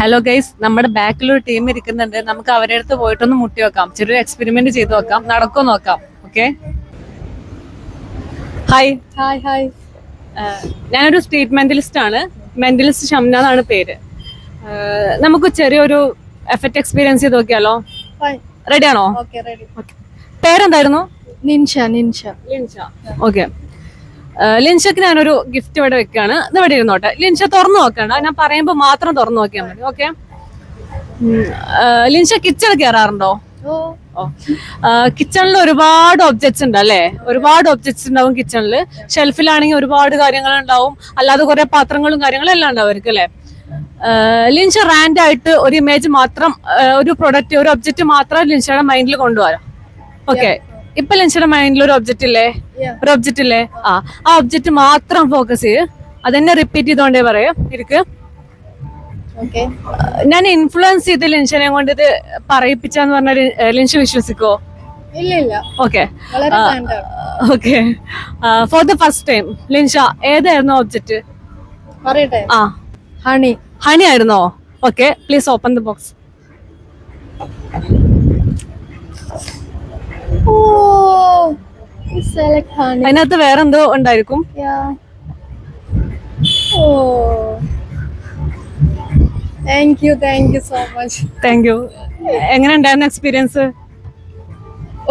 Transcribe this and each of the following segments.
Hello guys നമ്മുടെ ബാക്കിൽ ഒരു ടീം ഇരിക്കുന്നുണ്ട്. നമുക്ക് അവരുടെ അടുത്ത് പോയിട്ടൊന്ന് മുട്ടി വെക്കാം. ചെറിയൊരു എക്സ്പെരിമെന്റ് ചെയ്ത് നോക്കാം നടക്കോ നോക്കാം. ഓക്കെ ഹായ് ഹായ് ഹായ് ഞാനൊരു സ്ട്രീറ്റ് മെന്റലിസ്റ്റ് ആണ്. മെന്റലിസ്റ്റ് ഷംന എന്നാണ് പേര്. നമുക്ക് ചെറിയൊരു എഫക്റ്റ് എക്സ്പീരിയൻസ് ചെയ്ത് നോക്കിയാലോ? ഫൈൻ റെഡി ആണോ? ഓക്കെ റെഡി പേരെന്തായിരുന്നു? നിൻഷ നിൻഷ ലിൻഷ ഓക്കെ ലിൻഷക്ക് ഞാനൊരു ഗിഫ്റ്റ് ഇവിടെ വെക്കാണ്. ഇത് ഇവിടെ ഇരുന്നോട്ടെ. ലിൻഷ തുറന്നു നോക്കണ്ട ഞാൻ പറയുമ്പോൾ മാത്രം തുറന്നു നോക്കിയാൽ മതി. ഓക്കെ ലിൻഷ കിച്ചൺ കയറാറുണ്ടോ കിച്ചണിൽ ഒരുപാട് ഒബ്ജക്ട്സ് ഉണ്ട് അല്ലേ? ഒരുപാട് ഒബ്ജക്ട്സ് ഉണ്ടാവും കിച്ചണിൽ ഷെൽഫിലാണെങ്കിൽ ഒരുപാട് കാര്യങ്ങൾ ഉണ്ടാവും. അല്ലാതെ കുറെ പാത്രങ്ങളും കാര്യങ്ങളും എല്ലാം ഉണ്ടാവും അവർക്ക് അല്ലേ? ലിൻഷ റാൻഡായിട്ട് ഒരു ഇമേജ് മാത്രം ഒരു പ്രൊഡക്റ്റ് ഒരു ഒബ്ജക്റ്റ് മാത്രം ലിൻഷയുടെ മൈൻഡിൽ കൊണ്ടുവരാം. ഓക്കെ ഇപ്പൊ ലിൻഷയുടെ മൈൻഡിൽ ഒരു ഒബ്ജക്റ്റ് ഇല്ലേ? ഒരു ഒബ്ജക്റ്റ് ഇല്ലേ? ആ ആ ഒബ്ജക്റ്റ് മാത്രം ഫോക്കസ് ചെയ്യ്. അതെന്നെ റിപ്പീറ്റ് ചെയ്തോണ്ടേ പറയാം. ഇരിക്ക്. ഓക്കെ ഞാൻ ഇൻഫ്ലുവൻസ് ചെയ്ത് ലിൻഷനെ കൊണ്ട് ഇത് പറയിപ്പിച്ചാന്ന് പറഞ്ഞ Linsha വിശ്വസിക്കോ? Okay okay for the first time Linsha ഏതായിരുന്നു ഒബ്ജക്റ്റ് പറയട്ടെ. ആ. ഹണി ഹണി ആയിരുന്നോ? Okay please open the box oh select വേറെ എന്തോ ഉണ്ടായിരിക്കും. ഓ thank you thank you so much thank you എങ്ങനെ ഉണ്ടായിരുന്നു എക്സ്പീരിയൻസ്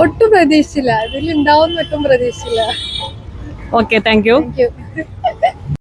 ഒട്ടും പ്രതീക്ഷിച്ചില്ല. ഇതിൽ ഉണ്ടാവും ഒട്ടും പ്രതീക്ഷിച്ചില്ല. Okay thank you